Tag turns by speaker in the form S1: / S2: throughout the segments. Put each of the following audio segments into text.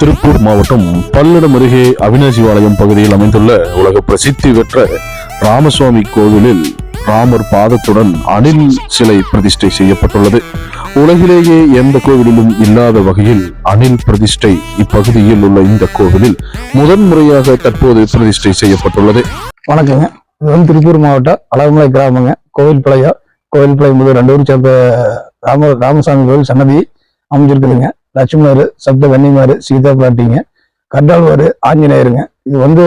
S1: திருப்பூர் மாவட்டம் பல்லடம் அருகே அவினாசிபாளையம் பகுதியில் அமைந்துள்ள உலக பிரசித்தி பெற்ற ராமசுவாமி கோவிலில் ராமர் பாதத்துடன் அணில் சிலை பிரதிஷ்டை செய்யப்பட்டுள்ளது. உலகிலேயே எந்த கோவிலிலும் இல்லாத வகையில் அணில் பிரதிஷ்டை இப்பகுதியில் உள்ள இந்த கோவிலில் முதன்முறையாக தற்போது பிரதிஷ்டை செய்யப்பட்டுள்ளது.
S2: வணக்கங்க. இது திருப்பூர் மாவட்டம் அழகுமலை கிராமங்க. கோவில்பாளையம் கோவில்பாளையம் முதல் ரெண்டு ஊர் சேர்ந்த ராம ராமசாமி கோவில் சன்னதி அமைஞ்சிருக்குதுங்க. லட்சுமணர் சப்த கன்னிமாரு சீதா பிராட்டிங்க கண்டாழ்வார் ஆஞ்சநேயருங்க. இது வந்து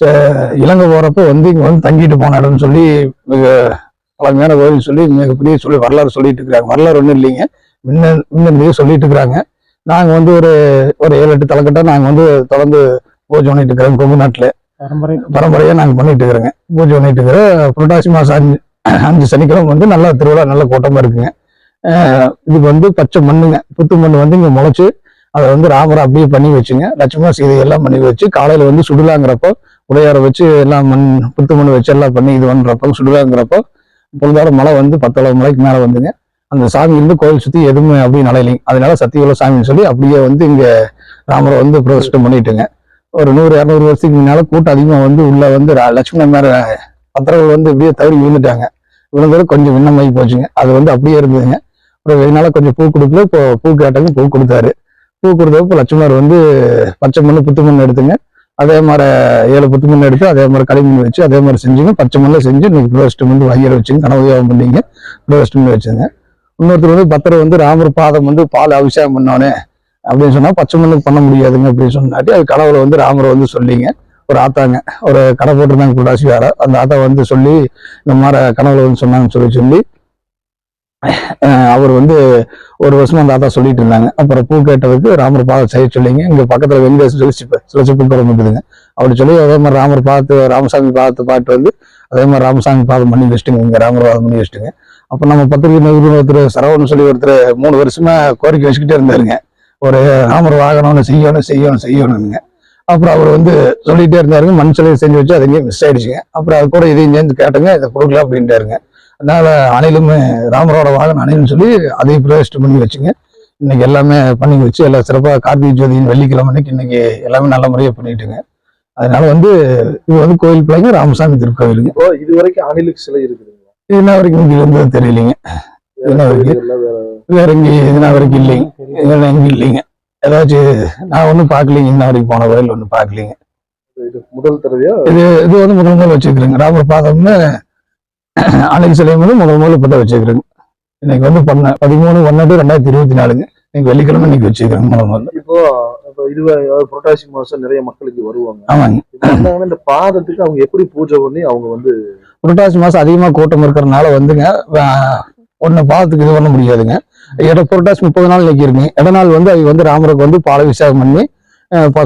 S2: ச- இலங்கை போறப்ப வந்து இங்க வந்து தங்கிட்டு போன இடம்னு சொல்லி மிக பழமையான கோவில் சொல்லி மிகப்பெரிய சொல்லி வரலாறு சொல்லிட்டு இருக்கிறாங்க. வரலாறு ஒன்றும் இல்லைங்க. முன்ன முன்ன சொல்லிட்டு இருக்கிறாங்க. நாங்க வந்து ஒரு ஒரு ஏழு எட்டு தலைக்கட்டா நாங்க வந்து தொடர்ந்து பூஜை பண்ணிட்டு இருக்கிறோம் கொங்கு நாட்டுல.
S3: பரம்பரை.
S2: பரம்பரையா நாங்க பண்ணிட்டு இருக்கிறோங்க. பூஜை பண்ணிட்டு இருக்கிறோம். புரட்டாசி மாசம் அஞ்சு அஞ்சு சனிக்கிழமை வந்து நல்ல திருவிழா நல்ல கூட்டமா இருக்குங்க. இது வந்து பச்சை மண்ணுங்க. புத்து மண் வந்து இங்கே முளைச்சு அதை வந்து ராமரை அப்படியே பண்ணி வச்சுங்க. லட்சுமண சீதை எல்லாம் பண்ணி வச்சு காலையில் வந்து சுடுலாங்கிறப்போ உடையார வச்சு எல்லாம் மண் புத்து மண் வச்சு எல்லாம் பண்ணி இது பண்ணுறப்போ சுடுலாங்கிறப்போ பொழுதார மழை வந்து பத்தளவு மலைக்கு மேலே வந்துங்க. அந்த சாமி இருந்து கோயில் சுற்றி எதுவுமே அப்படியே நடையிலைங்க அதனால சத்தியுள்ள சாமின்னு சொல்லி அப்படியே வந்து இங்கே ராமரை வந்து பிரதிஷ்டம் பண்ணிட்டுங்க. ஒரு நூறு இரநூறு வருஷத்துக்கு முன்னால கூட்டம் அதிகமாக வந்து உள்ள வந்து ரா- லட்சுமணன் மேல பத்திரங்கள் வந்து இப்படியே தவறி விழுந்துட்டாங்க. விழுந்தது கொஞ்சம் விண்ணமாகி போச்சுங்க. அது வந்து அப்படியே இருந்ததுங்க. அப்புறம் என்னால் கொஞ்சம் பூ கொடுக்கல இப்போ பூ கேட்டாங்க பூ கொடுத்தாரு. பூ கொடுத்தப்ப லட்சுமணர் வந்து பச்சை மண்ணு புத்து மண் எடுத்துங்க. அதே மாதிரி ஏழு புத்து மண் எடுத்து அதே மாதிரி களிமண் வச்சு அதே மாதிரி செஞ்சுங்க. பச்சை மண்ணில் செஞ்சு இன்னைக்கு பிரதஷ்டம் வந்து வாங்கிற வச்சுங்க. பண்ணிங்க. பண்ணீங்க பிரதஷ்டம் வச்சுங்க. இன்னொருத்தர் வந்து பத்திரம் வந்து ராமர் பாதம் வந்து பால் அபிஷேகம் பண்ணோன்னே அப்படின்னு சொன்னால் பச்சை மண்ணுக்கு பண்ண முடியாதுங்க அப்படின்னு சொன்னாட்டி அது கனவுல வந்து ராமர் வந்து சொல்லிங்க. ஒரு ஆத்தாங்க. ஒரு கடை போட்டிருந்தாங்க குடாசி வேற. அந்த ஆத்தா வந்து சொல்லி இந்த மாதிரி கனவுல வந்து சொன்னாங்கன்னு சொல்லி சொல்லி அவர் வந்து ஒரு வருஷமா தாத்தா சொல்லிட்டு இருந்தாங்க. அப்புறம் பூ கேட்டதுக்கு ராமர் பாதம் செய்ய சொல்லிங்க. இங்க பக்கத்துல வெங்கடேஷ் சொல்லி சிப்ப- பூ குளம் இருக்குதுங்க அப்படி சொல்லி அதே மாதிரி ராமர் பார்த்து ராமசாமி பாதத்தை பாட்டு வந்து அதே மாதிரி ராமசாமி பாதம் பண்ணி வச்சுட்டுங்க. இங்க ராமர் பாதம் பண்ணி வச்சுட்டுங்க. அப்ப நம்ம பத்திரிகை நிறுவனம் ஒருத்தர் சரவணன் சொல்லி ஒருத்தர் மூணு வருஷமா கோரிக்கை வச்சுக்கிட்டே இருந்தாருங்க. ஒரு ராமர் வாகனம்னு செய்யணும் செய்யணும் செய்யணும்னுங்க. அப்புறம் அவர் வந்து சொல்லிட்டே இருந்தாருங்க. மண் சிலையை செஞ்சு வச்சு அது எங்கேயும் மிஸ் ஆயிடுச்சுங்க. அப்புறம் அது கூட இதையும் சேர்ந்து கேட்டுங்க. இதை கொடுக்கல அப்படின்ட்டாருங்க. அதனால அணிலும் ராமரோட வாகனம் அணில்னு சொல்லி அதையும் பிரதிஷ்டம் பண்ணி வச்சுங்க. இன்னைக்கு எல்லாமே பண்ணி வச்சு எல்லாம் சிறப்பாக கார்த்திகை ஜோதியின் வெள்ளிக்கிழமை அன்னைக்கு இன்னைக்கு எல்லாமே நல்ல முறையாக பண்ணிட்டுங்க. அதனால வந்து இது வந்து கோயில் பிள்ளைங்க ராமசாமி திருக்கோயிலுங்க.
S3: இப்போ இது வரைக்கும் அணிலுக்கு சிலை இருக்குதுங்களா?
S2: இது என்ன வரைக்கும் இங்க இருந்தது தெரியலைங்க. என்ன?
S3: கோயில்கள்ல வேற
S2: எங்க இதுனா வரைக்கும் இல்லைங்க. இதெல்லாம் எங்க இல்லைங்க. ஏதாச்சும் நான் ஒன்றும் பார்க்கலைங்க. இன்ன வரைக்கும் போன கோயில் ஒன்றும் பார்க்கலைங்க.
S3: இது முதல் தடவையா?
S2: இது இது வந்து முதல் முதல் வச்சுக்கிறேங்க ராமர் பாதம்னு அன்னைக்கு சிலையும் வந்து முதல் முதல்ல தான் வச்சுக்கிறேங்க இன்னைக்கு வந்து பண்ண பதிமூணு ஒன்னாட்டு ரெண்டாயிரத்தி இருபத்தி நாலுங்க இன்னைக்கு வெள்ளிக்கிழமை இன்னைக்கு வச்சுக்கிறேங்க முதல் முதல்ல.
S3: இப்போ இது புரட்டாசி மாசம் நிறைய மக்களுக்கு வருவாங்க.
S2: ஆமாங்க.
S3: இந்த பாதத்துக்கு அவங்க எப்படி பூஜை பண்ணி அவங்க வந்து
S2: புரட்டாசி மாசம் அதிகமா கூட்டம் இருக்கிறதுனால வந்துங்க ஒன்னு பாதத்துக்கு இது பண்ண முடியாதுங்க. இட புரட்டாசி முப்பது நாள் இன்னைக்கு இருக்குங்க. இட நாள் வந்து அவங்க வந்து ராமருக்கு வந்து பால் அபிஷேகம் பண்ணி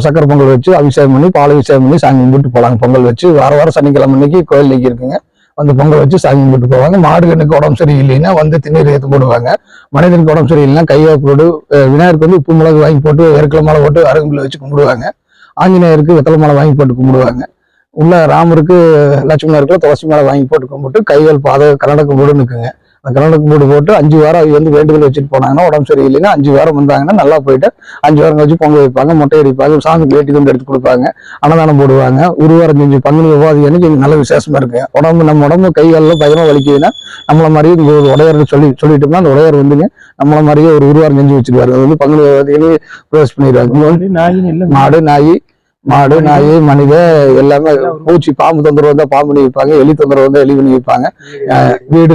S2: சக்கரை பொங்கல் வச்சு அபிஷேகம் பண்ணி பால் அபிஷேகம் பண்ணி சாமி கும்பிட்டு போலாங்க. பொங்கல் வச்சு வார வாரம் சனிக்கிழமை அன்னைக்கு கோயில் இன்னைக்கு இருக்குங்க. வந்து பொங்கல் வச்சு சாமி கும்பிட்டு போவாங்க. மாடு கண்ணுக்கு உடம்பு சரியில்லைன்னா வந்து திண்ணீர் ஏற்று போடுவாங்க. மனிதனுக்கு உடம்பு சரியில்லைன்னா கையை போட்டு விநாயகருக்கு வந்து உப்பு மிளகு வாங்கி போட்டு வெறுக்கல மாலை போட்டு அருகும்பில் வச்சு கும்பிடுவாங்க. ஆஞ்சநேயருக்கு வெத்தலை மாலை வாங்கி போட்டு கும்பிடுவாங்க. உள்ள ராமருக்கு லட்சுமணருக்கு துளசி மாலை வாங்கி போட்டு கும்பிட்டு கைகள் பாத கன்னட கும்பிடுன்னு நிற்குங்க அந்த கன்னட கும்பிடு போட்டு அஞ்சு வாரம் அவங்க வந்து வேண்டுதல் வச்சுட்டு போனாங்கன்னா உடம்பு சரியில்லைன்னா அஞ்சு வாரம் வந்தாங்கன்னா நல்லா போயிட்டு அஞ்சு வாரம் கழிச்சு பொங்கல் வைப்பாங்க மொட்டை அடிப்பாங்க சாமிக்கு வேட்டி கொண்டு எடுத்து கொடுப்பாங்க அன்னதானம் போடுவாங்க. ஒரு வாரம் செஞ்சு பங்குனி உபாதி அன்னைக்கு நல்ல விசேஷமா இருக்கு. உடம்பு நம்ம உடம்பு கை காலில் பயமா வலிக்குதுன்னா நம்மள மாதிரியே இங்க ஒரு உடையார் சொல்லி சொல்லிட்டோம்னா அந்த உடையார் வந்துங்க நம்மள மாதிரியே ஒரு உருவாரம் செஞ்சு வச்சிருவாரு. அது வந்து பங்குனி பிரவேசம் பண்ணிடுவாங்க மாடு நாய் மாடு நாய் மனித எல்லாமே பூச்சி பாம்பு தொந்தரவு வந்தா பாம்பு பண்ணி வைப்பாங்க எலி தொந்தரவு வந்தா எலி பண்ணி வைப்பாங்க. அஹ் வீடு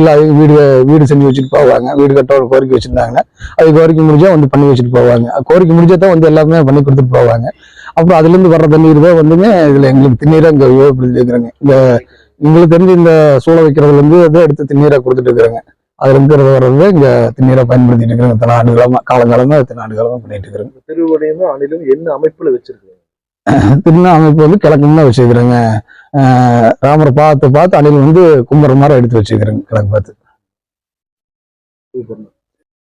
S2: வீடு செஞ்சு வச்சுட்டு போவாங்க. வீடு கட்ட ஒரு கோரிக்கை வச்சிருந்தாங்கன்னா அது கோரிக்கை முடிஞ்சா வந்து பண்ணி வச்சுட்டு போவாங்க. கோரிக்கை முடிஞ்சால் தான் வந்து எல்லாமே பண்ணி கொடுத்துட்டு போவாங்க. அப்புறம் அதுல இருந்து வர்ற தண்ணீர் தான் வந்துங்க இதுல எங்களுக்கு திண்ணீரா இங்க உபயோகப்படுத்தி இருக்கிறாங்க. இந்த எங்களுக்கு தெரிஞ்சு இந்த சூளை வைக்கிறதுல இருந்து அதை எடுத்து திண்ணீரா கொடுத்துட்டு இருக்கிறாங்க. அதுல இருக்கிறது வர்றது இங்க திண்ணீரா பயன்படுத்திட்டு இருக்கிறாங்க. இத்தனை ஆண்டு காலங்காலமா இத்தனை ஆண்டு காலமா பண்ணிட்டு இருக்கிறாங்க.
S3: திருவடையும் அணிலும் என்ன அமைப்புல வச்சிருக்காங்க?
S2: திருநா அமைப்பு வந்து கிழக்குன்னு தான் வச்சுக்கிறேங்க. ராமரை பார்த்து பார்த்து அணில் வந்து கும்புற மாதிரி எடுத்து வச்சுக்கிறேங்க கிழக்கு பார்த்து.